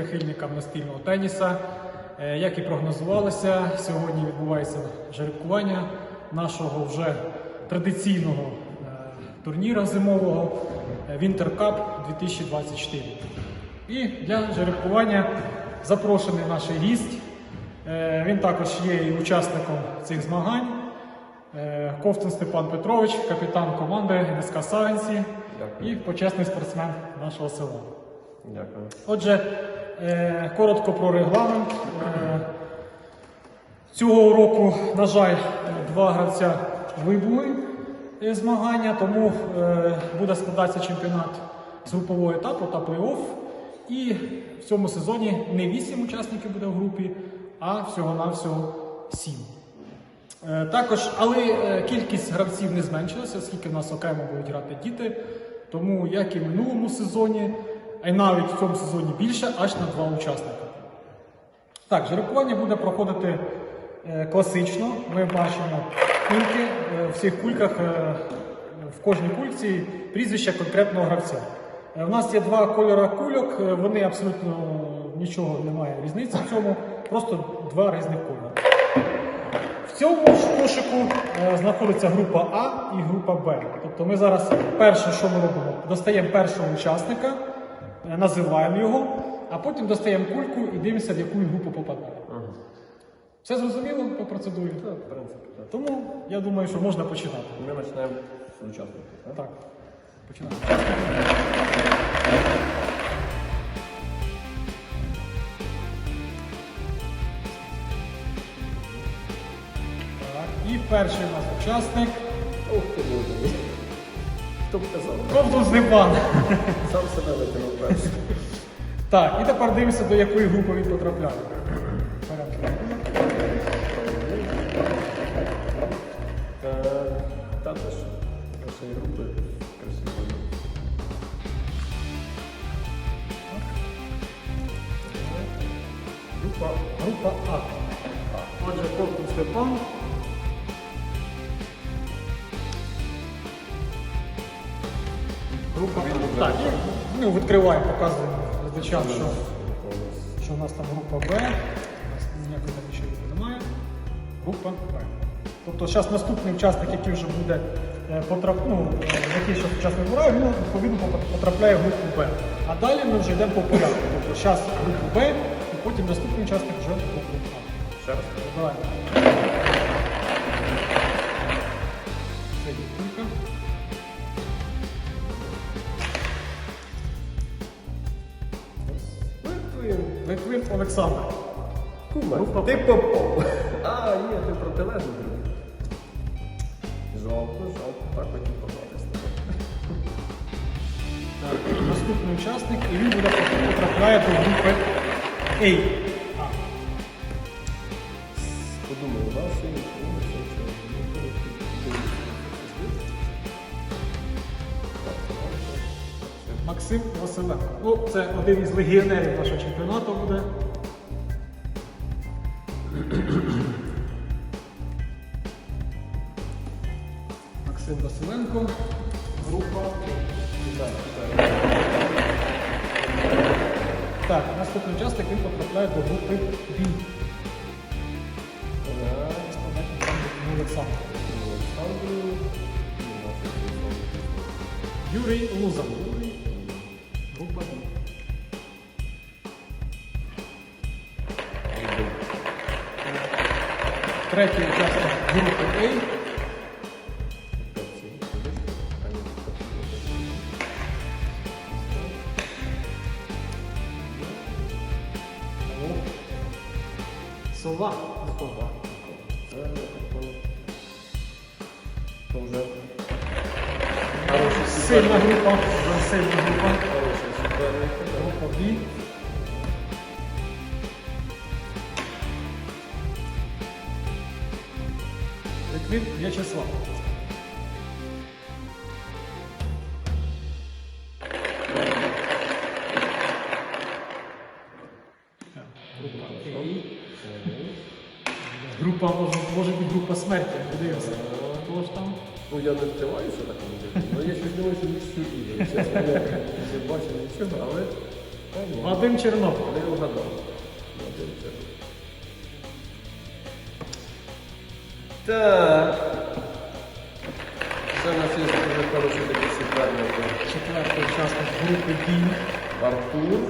Прихильникам настільного теніса. Е, Як і прогнозувалося, сьогодні відбувається жеребкування нашого вже традиційного е, турніру зимового Winter Cup 2024. І для жеребкування запрошений наш гість. Е, Він також є і учасником цих змагань. Ковтун Степан Петрович, капітан команди НСК Савенці і почесний спортсмен нашого села. Дякую. Отже, коротко про регламент. Е, Цього року, на жаль, два гравця вибули змагання, тому е, буде складатися чемпіонат з групового етапу та плей-офф. І в цьому сезоні не 8 учасників буде в групі, а всього-навсього 7. Е, Також, але е, кількість гравців не зменшилася, оскільки в нас окремо будуть грати діти. Тому, як і в минулому сезоні, а й навіть в цьому сезоні більше, аж на два учасника. Так, жеребкування буде проходити е, класично. Ми бачимо кульки. Е, в цих кульках, е, в кожній кульці прізвище конкретного гравця. У нас є два кольори кульок, вони абсолютно нічого немає різниці в цьому, просто два різних кольори. В цьому кошику знаходиться група А і група Б. Тобто ми зараз перше, що ми робимо, достаємо першого учасника, називаємо його, а потім достаємо кульку і дивимося, в яку групу попадає. Все зрозуміло по процедурі? Так, в принципі, так. Тому я думаю, що можна починати. Ми починаємо з учасників. так? Так, починаємо. Так, і перший у нас учасник Ух ти, мій. Хто б казав? Ковтун Степан. Сам себе викинув перший. Так, і тепер дивимося, до якої групи він потрапляє. Е, Та теж нашої групи красиво. Група, група А. Отже, Ковтун Степан. Група Так, і ну, відкриваємо, показуємо глядачам, що, що у нас там група Б. У нас ніякої там ще немає. Група Б. Тобто зараз наступний учасник, який вже буде е, потрап... ну, який ще учасник грає, він відповідно потрапляє в групу Б. А далі ми вже йдемо по порядку. Тобто зараз групу Б, і потім наступний учасник вже в групу А. Ще раз. Вибираємо. Литвин. Олександр. Кума. Група Ти попов. А, ні, ти протилежний друг. Жалко, жалко. Так хотів попасти. Так, Наступний учасник, і він буде потрапляє до групи А. Максим Василенко. Ну, це один із легіонерів нашого чемпіонату буде. Максим Василенко. Група. Так, наступний учасник він потрапляє до групи Б. Олександр. Юрій Лузан. Третій учасник групи А. Сова. Сова. Сильна група. Вже сильна група. Група Б. Литвин В'ячеслав. Група може, може бути група смерті. Подивимося. Хто ж там? Ну я не втиваюся так може. Ну я щось думаю, що більш сюди. Чесно, я не бачив нічого, але. Вадим Чернов. Не вгадав. Вадим Чернов. Так. Це у нас є дуже хороший такий суперник. Четвертий учасник групи Бій. Артур.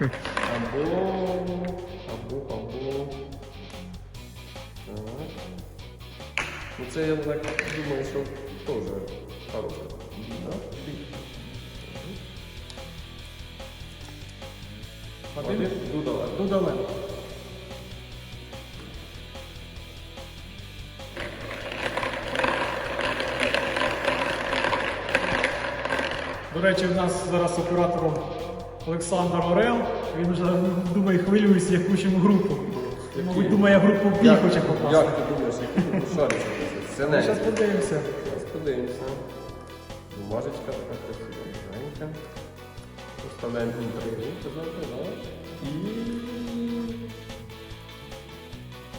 Або. Або, або. Так. Ну це я так думаю, що теж хороший. Да? Вадим Вадим Дудалев. Дудаленко. До речі, в нас зараз оператором Олександр Орел. Він вже думає, хвилюється, яку ж йому групу. Мабуть, думає, групу Бій Як- хоче попасти. Як ти думаєш, тут шариться? Це не. Зараз подивимося. Зараз подивимося. Бумажечка така красива, маленька. Поставляємо інтригу, казати, да? І...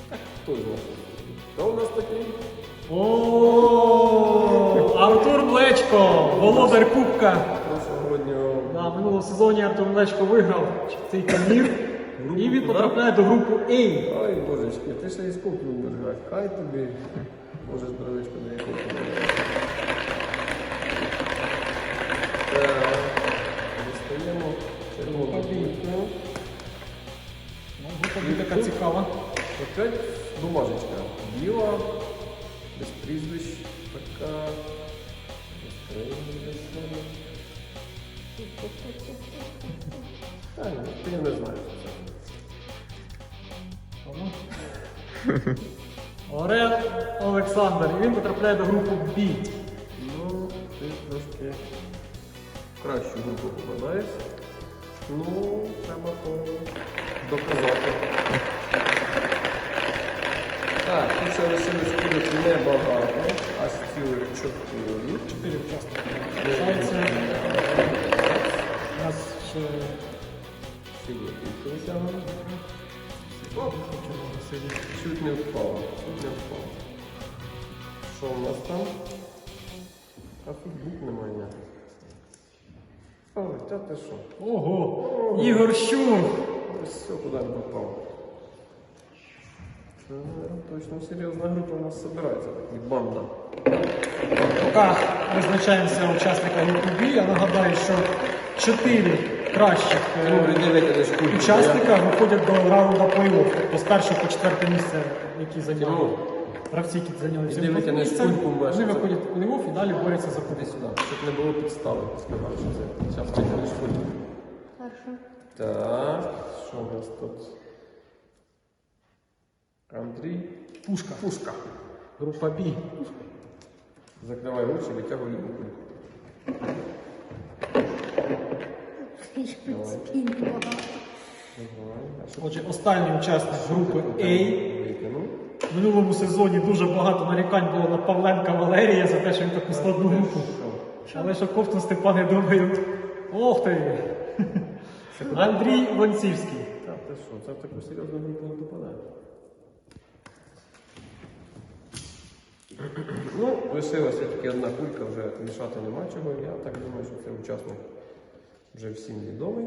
Так, хто з нас? Хто у нас такий? О, Артур Млечко, володар Кубка. В минулому сезоні Артур Млечко виграв цей турнір. І він потрапляє до групи А. Ой, божечки, ти ще і скуп любиш грати. Хай тобі. Може, здоровечко до якого Так, дістаємо червону. Ну, група Б така цікава. Опять бумажечка. Біла, без прізвищ, така. Ти не що. Орел Олександр. І він потрапляє до групи Б. Ну, ти трошки в кращу групу попадаєш. Ну, треба то доказати. Так, тут ще лишилось кудись небагато, аж цілих чотири. Чотири учасники. Залишається. У нас ще червоно сидить. Чуть не впало, чуть не впало. Що у нас там? А тут бук немає. Ой, та ти що? Ого! Ігор Щур! Ось все куди не попав. Точно серйозна група у нас збирається, так, і банда. Поки визначаємося учасника групи Б, я нагадаю, що чотири кращих е, кульку. учасника виходять до раунду плей-офф. Тобто з першого по четверте місце, які зайняли гравці, які зайняли місцем, шпульку, вони виходять в плей-офф і далі борються за кудись. сюди, щоб не було підстави. Сказав, що це. Зараз витягнеш. Хорошо. Так, що у нас тут? Андрій. Пушка. Пушка. Група Б. Закривай очі, витягуй любу кульку. Отже, останній учасник групи А. В минулому сезоні дуже багато нарікань було на Павленка Валерія за те, що він таку складну групу. Але що Ковтун Степани думають, ох ти! Андрій Вонцівський. Так, ти що, це в таку серйозну групу не попадає. Ну, лишилася тільки одна кулька, вже мішати нема чого. Я так думаю, що це учасник вже всім відомий.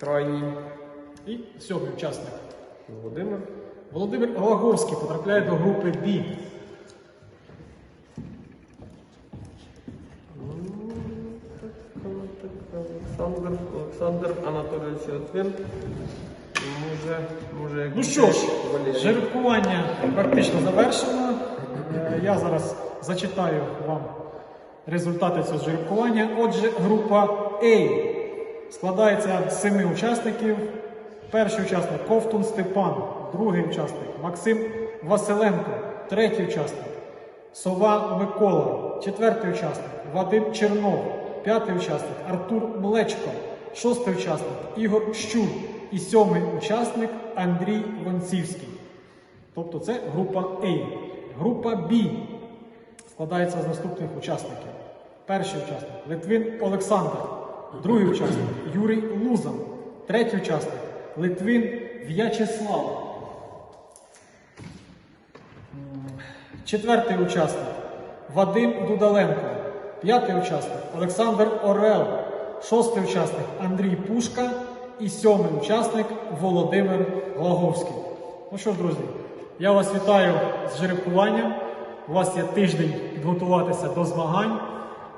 Крайній І сьомий учасник. Володимир. Володимир Лаговський потрапляє до групи Б. Олександр, Олександр Анатолійович Литвин. Може, може, як Ну що ж, жеребкування практично завершено. Е, Я зараз зачитаю вам результати цього жеребкування. Отже, група А складається з семи учасників. Перший учасник Ковтун Степан, другий учасник Максим Василенко, третій учасник Сова Микола, четвертий учасник Вадим Чернов, п'ятий учасник Артур Млечко, шостий учасник Ігор Щур і сьомий учасник Андрій Вонцівський. Тобто це група А. Група Б складається з наступних учасників. Перший учасник Литвин Олександр, другий учасник Юрій Лузан, третій учасник Литвин В'ячеслав. Четвертий учасник Вадим Дудаленко. П'ятий учасник Олександр Орел. шостий учасник Андрій Пушка і сьомий учасник Володимир Глаговський. Ну що ж, друзі, я вас вітаю з жеребкуванням. У вас є тиждень підготуватися до змагань.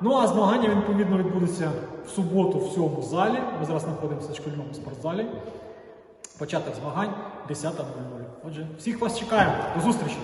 Ну а змагання відповідно відбудуться в суботу в цьому залі. Ми зараз знаходимося в шкільному спортзалі. Початок змагань 10.00. Отже, всіх вас чекаємо. До зустрічі!